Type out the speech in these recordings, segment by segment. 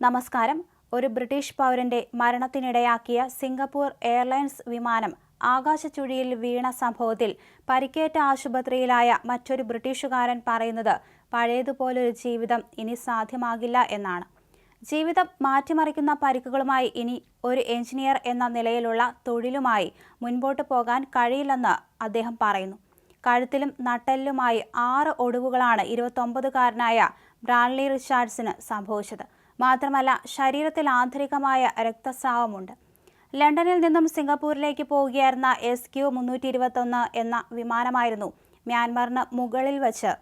നമസ്കാരം. ഒരു ബ്രിട്ടീഷ് പൗരന്റെ മരണത്തിനിടയാക്കിയ സിംഗപ്പൂർ എയർലൈൻസ് വിമാനം ആകാശച്ചുഴിയിൽ വീണ സംഭവത്തിൽ പരിക്കേറ്റ ആശുപത്രിയിലായ മറ്റൊരു ബ്രിട്ടീഷുകാരൻ പറയുന്നത് പഴയതുപോലൊരു ജീവിതം ഇനി സാധ്യമാകില്ല എന്നാണ്. ജീവിതം മാറ്റിമറിക്കുന്ന പരിക്കുകളുമായി ഇനി ഒരു എഞ്ചിനീയർ എന്ന നിലയിലുള്ള തൊഴിലുമായി മുൻപോട്ട് പോകാൻ കഴിയില്ലെന്ന് അദ്ദേഹം പറയുന്നു. കഴുത്തിലും നട്ടെല്ലുമായി ആറ് ഒടിവുകളാണ് ഇരുപത്തൊമ്പതുകാരനായ ബ്രാൻലി റിച്ചാർഡ്സിന് സംഭവിച്ചത്. മാത്രമല്ല ശരീരത്തിൽ ആന്തരികമായ രക്തസ്രാവമുണ്ട്. ലണ്ടനിൽ നിന്നും സിംഗപ്പൂരിലേക്ക് പോവുകയായിരുന്ന എസ് ക്യു മുന്നൂറ്റി ഇരുപത്തൊന്ന് എന്ന വിമാനമായിരുന്നു മ്യാൻമറിന് മുകളിൽ വച്ച്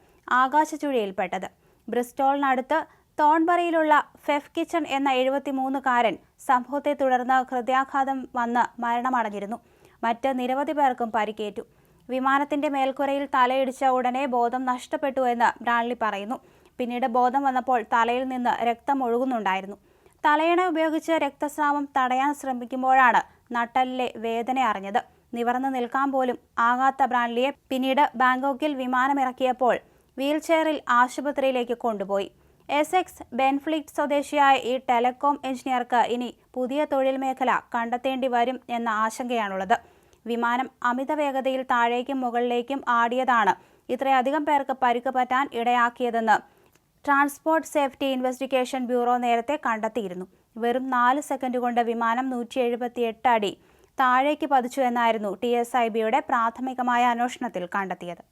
ആകാശചുഴിയിൽപ്പെട്ടത് ബ്രിസ്റ്റോളിനടുത്ത് തോൺബറയിലുള്ള ഫെഫ് കിച്ചൺ എന്ന എഴുപത്തിമൂന്നുകാരൻ സംഭവത്തെ തുടർന്ന് ഹൃദയാഘാതം വന്ന് മരണമടഞ്ഞിരുന്നു. മറ്റ് നിരവധി പേർക്കും പരിക്കേറ്റു. വിമാനത്തിന്റെ മേൽക്കുരയിൽ തലയിടിച്ച ഉടനെ ബോധം നഷ്ടപ്പെട്ടു എന്ന് ബ്രാൻലി പറയുന്നു. പിന്നീട് ബോധം വന്നപ്പോൾ തലയിൽ നിന്ന് രക്തം ഒഴുകുന്നുണ്ടായിരുന്നു. തലയണ ഉപയോഗിച്ച് രക്തസ്രാവം തടയാൻ ശ്രമിക്കുമ്പോഴാണ് നട്ടലിലെ വേദന അറിഞ്ഞത്. നിവർന്നു നിൽക്കാൻ പോലും ആകാത്ത ബ്രാൻലിയെ പിന്നീട് ബാങ്കോക്കിൽ വിമാനമിറക്കിയപ്പോൾ വീൽചെയറിൽ ആശുപത്രിയിലേക്ക് കൊണ്ടുപോയി. എസ് എക്സ് ബെൻഫ്ലിക്ട് സ്വദേശിയായ ഈ ടെലകോം എഞ്ചിനീയർക്ക് ഇനി പുതിയ തൊഴിൽ മേഖല കണ്ടെത്തേണ്ടി വരും എന്ന ആശങ്കയാണുള്ളത്. വിമാനം അമിത വേഗതയിൽ താഴേക്കും മുകളിലേക്കും ആടിയതാണ് ഇത്രയധികം പേർക്ക് പരിക്ക് പറ്റാൻ ഇടയാക്കിയതെന്ന് ട്രാൻസ്പോർട്ട് സേഫ്റ്റി ഇൻവെസ്റ്റിഗേഷൻ ബ്യൂറോ നേരത്തെ കണ്ടെത്തിയിരുന്നു. വെറും നാല് സെക്കൻഡ് കൊണ്ട് വിമാനം നൂറ്റി എഴുപത്തി എട്ട് അടി താഴേക്ക് പതിച്ചു എന്നായിരുന്നു ടി എസ് ഐ ബിയുടെ പ്രാഥമികമായ അന്വേഷണത്തിൽ കണ്ടെത്തിയത്.